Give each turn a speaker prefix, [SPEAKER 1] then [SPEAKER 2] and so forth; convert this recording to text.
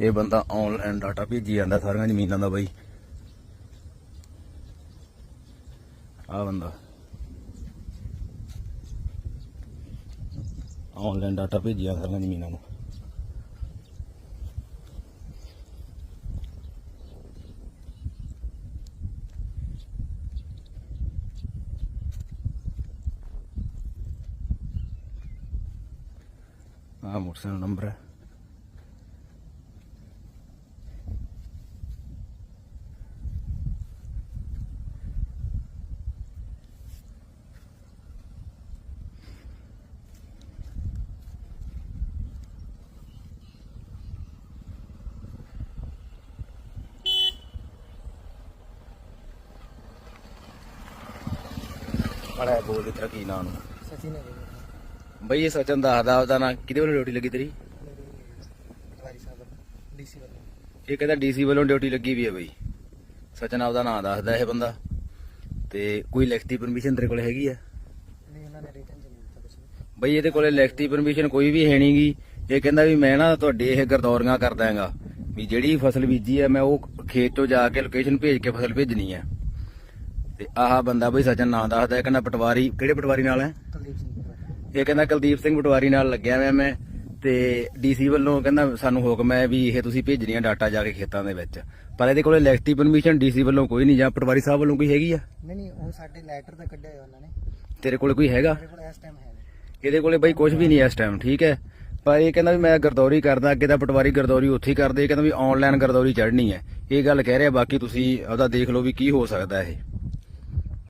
[SPEAKER 1] ਇਹ ਬੰਦਾ online data ਭੇਜੀ ਜਾਂਦਾ, ਸਾਰੀਆਂ ਜ਼ਮੀਨਾਂ ਦਾ ਬਾਈ। ਆ ਬੰਦਾ। ਆਨਲਾਈਨ ਡਾਟਾ ਭੇਜਿਆ ਸਾਰੀਆਂ ਜ਼ਮੀਨਾਂ ਨੂੰ। ਆ ਮੋਟਰਸਾਈਕਲ ਨੰਬਰ ਹੈ। ਬੜਾ ਬੋਲ ਦੇ ਤੇਰਾ ਕੀ ਨਾਂ ਨੂੰ
[SPEAKER 2] ਸਚਿਨ ਹੈ
[SPEAKER 1] ਬਈ ਇਹ ਸਚਨ ਦੱਸਦਾ ਉਹਦਾ ਨਾਂ ਕਿਹਦੇ ਵੱਲੋਂ ਡਿਊਟੀ ਲੱਗੀ ਤੇਰੀ?
[SPEAKER 2] ਸਾਹਿਬ ਡੀਸੀ ਵੱਲੋਂ।
[SPEAKER 1] ਇਹ ਕਹਿੰਦਾ ਡੀਸੀ ਵੱਲੋਂ ਡਿਊਟੀ ਲੱਗੀ ਵੀ ਹੈ ਬਈ। ਸਚਨ ਆਪਦਾ ਨਾਂ ਦੱਸਦਾ ਇਹ ਬੰਦਾ। ਤੇ ਕੋਈ ਲਿਖਤੀ ਪਰਮਿਸ਼ਨ ਤੇਰੇ ਕੋਲ ਹੈਗੀ ਆ?
[SPEAKER 2] ਨਹੀਂ ਉਹਨਾਂ ਨੇ ਰਿਟਨ ਚ ਨਹੀਂ ਦਿੱਤਾ ਕੁਝ ਵੀ।
[SPEAKER 1] ਬਈ ਇਹਦੇ ਕੋਲੇ ਲਿਖਤੀ ਪਰਮਿਸ਼ਨ ਕੋਈ ਵੀ ਹੈ ਨਹੀਂਗੀ ਇਹ ਕਹਿੰਦਾ ਵੀ ਮੈਂ ਨਾ ਤੁਹਾਡੇ ਇਹ ਗਰਦੌਰੀਆਂ ਕਰ ਦਾਂਗਾ ਵੀ ਜਿਹੜੀ ਫਸਲ ਬੀਜੀ ਹੈ ਮੈਂ ਉਹ ਖੇਤ ਤੋਂ ਜਾ ਕੇ ਲੋਕੇਸ਼ਨ ਭੇਜ ਕੇ ਫਸਲ ਭੇਜਣੀ ਹੈ ਤੇ ਆਹ ਬੰਦਾ ਬਈ ਸਚਨ ਨਾਂ ਦੱਸਦਾ ਇਹ ਕਹਿੰਦਾ ਪਟਵਾਰੀ ਕਿਹੜੇ ਪਟਵਾਰੀ ਨਾਲ ਹੈ?
[SPEAKER 2] ਕੁਲਦੀਪ ਸਿੰਘ ਪਟਵਾਰੀ।
[SPEAKER 1] ਇਹ ਕਹਿੰਦਾ ਕੁਲਦੀਪ ਸਿੰਘ ਪਟਵਾਰੀ ਨਾਲ ਲੱਗਿਆ ਹੋਇਆ ਮੈਂ ਤੇ ਡੀਸੀ ਵੱਲੋਂ ਕਹਿੰਦਾ ਸਾਨੂੰ ਹੁਕਮ ਹੈ ਵੀ ਇਹ ਤੁਸੀਂ ਭੇਜਣੀਆਂ ਡਾਟਾ ਜਾ ਕੇ ਖੇਤਾਂ ਦੇ ਵਿੱਚ। ਪਰ ਇਹਦੇ ਕੋਲੇ ਲਿਖਤੀ ਪਰਮਿਸ਼ਨ ਡੀਸੀ ਵੱਲੋਂ ਕੋਈ ਨਹੀਂ ਜਾਂ ਪਟਵਾਰੀ ਸਾਹਿਬ ਵੱਲੋਂ ਕੋਈ ਹੈਗੀ ਆ?
[SPEAKER 2] ਨਹੀਂ ਨਹੀਂ ਉਹ ਸਾਡੇ ਲੈਟਰ ਦਾ ਕੱਢਿਆ ਹੋਇਆ ਉਹਨਾਂ ਨੇ।
[SPEAKER 1] ਤੇਰੇ ਕੋਲੇ ਕੋਈ ਹੈਗਾ?
[SPEAKER 2] ਮੇਰੇ ਕੋਲ ਇਸ ਟਾਈਮ ਹੈ।
[SPEAKER 1] ਇਹਦੇ ਕੋਲੇ ਬਈ ਕੁਝ ਵੀ ਨਹੀਂ ਇਸ ਟਾਈਮ ਠੀਕ ਹੈ? ਪਰ ਇਹ ਕਹਿੰਦਾ ਵੀ ਮੈਂ ਗਰਦੌਰੀ ਕਰਦਾ ਅੱਗੇ ਤਾਂ ਪਟਵਾਰੀ ਗਰਦੌਰੀ ਉੱਥੇ ਹੀ ਕਰਦੇ ਇਹ ਕਹਿੰਦਾ ਵੀ ਆਨਲਾਈਨ ਗਰਦੌਰੀ ਚੜ੍ਹਨੀ ਹੈ। ਇਹ ਗੱਲ ਕਹਿ ਰਿਹਾ ਬਾਕੀ ਤੁਸੀਂ ਉਹਦਾ ਦੇਖ ਲਓ ਵੀ ਕੀ ਹੋ ਸਕਦਾ ਇਹ।